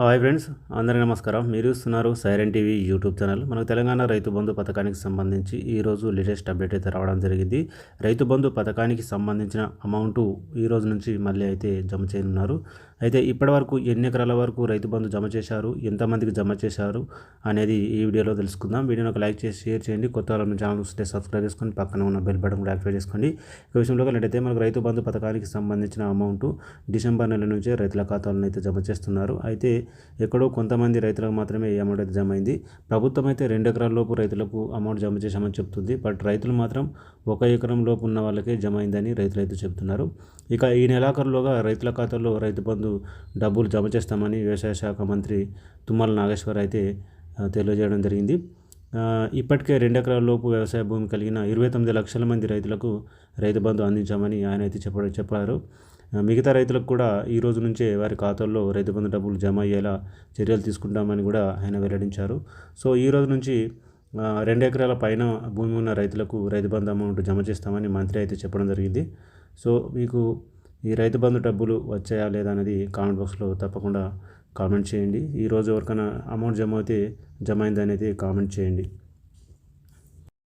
Hi friends అందరికీ నమస్కారం. మీరు చూస్తున్నారు సైరన్ టీవీ యూట్యూబ్ ఛానల్. మనకు తెలంగాణ రైతు బంధు పథకానికి సంబంధించి ఈరోజు లేటెస్ట్ అప్డేట్ అయితే రావడం జరిగింది. రైతు బంధు పథకానికి సంబంధించిన అమౌంట్ ఈ రోజు నుంచి మళ్ళీ అయితే జమ చేయనున్నారు. అయితే ఇప్పటివరకు ఎన్ని ఎకరాల వరకు రైతు బంధు జమ చేశారు ఎంతమందికి జమ చేశారు అనేది ఈ వీడియోలో తెలుసుకుందాం. వీడియోని ఒక లైక్ చేసి షేర్ చేయండి. కొత్త వాళ్ళ ఛానల్ వస్తే సబ్స్క్రైబ్ చేసుకొని పక్కన ఉన్న బెల్ బటన్ కూడా యాక్టివేట్ చేసుకోండి. ఈ విషయంలో అయితే మనకు రైతు బంధు పథకానికి సంబంధించిన అమౌంట్ డిసెంబర్ నెల నుంచే రైతుల ఖాతాలను అయితే జమ చేస్తున్నారు. అయితే ఎక్కడో కొంతమంది రైతులకు మాత్రమే ఈ అమౌంట్ అయితే జమ అయింది. ప్రభుత్వం అయితే రెండు ఎకరాల లోపు రైతులకు అమౌంట్ జమ చేశామని చెప్తుంది. బట్ రైతులు మాత్రం ఒక ఎకరం లోపు ఉన్న వాళ్ళకే జమ అయిందని రైతులు అయితే చెప్తున్నారు. ఇక ఈ నెలాఖరులోగా రైతుల ఖాతాలో రైతు బంధు డబ్బులు జమ చేస్తామని వ్యవసాయ శాఖ మంత్రి తుమ్మల నాగేశ్వర్ అయితే తెలియజేయడం జరిగింది. ఇప్పటికే రెండు ఎకరాల లోపు వ్యవసాయ భూమి కలిగిన ఇరవై తొమ్మిది లక్షల మంది రైతులకు రైతు బంధు అందించామని ఆయన అయితే చెప్పడం చెప్పారు. మిగతా రైతులకు కూడా ఈ రోజు నుంచే వారి ఖాతాల్లో రైతు బంధు డబ్బులు జమ అయ్యేలా చర్యలు తీసుకుంటామని కూడా ఆయన వెల్లడించారు. సో ఈ రోజు నుంచి రెండు ఎకరాల పైన భూమి ఉన్న రైతులకు రైతు బంధు అమౌంట్ జమ చేస్తామని మంత్రి అయితే చెప్పడం జరిగింది. సో మీకు ఈ రైతు బంధు డబ్బులు వచ్చాయా లేదా అనేది కామెంట్ బాక్స్లో తప్పకుండా కామెంట్ చేయండి. ఈరోజు ఎవరికైనా అమౌంట్ జమ అయితే జమ అయింది అనేది కామెంట్ చేయండి.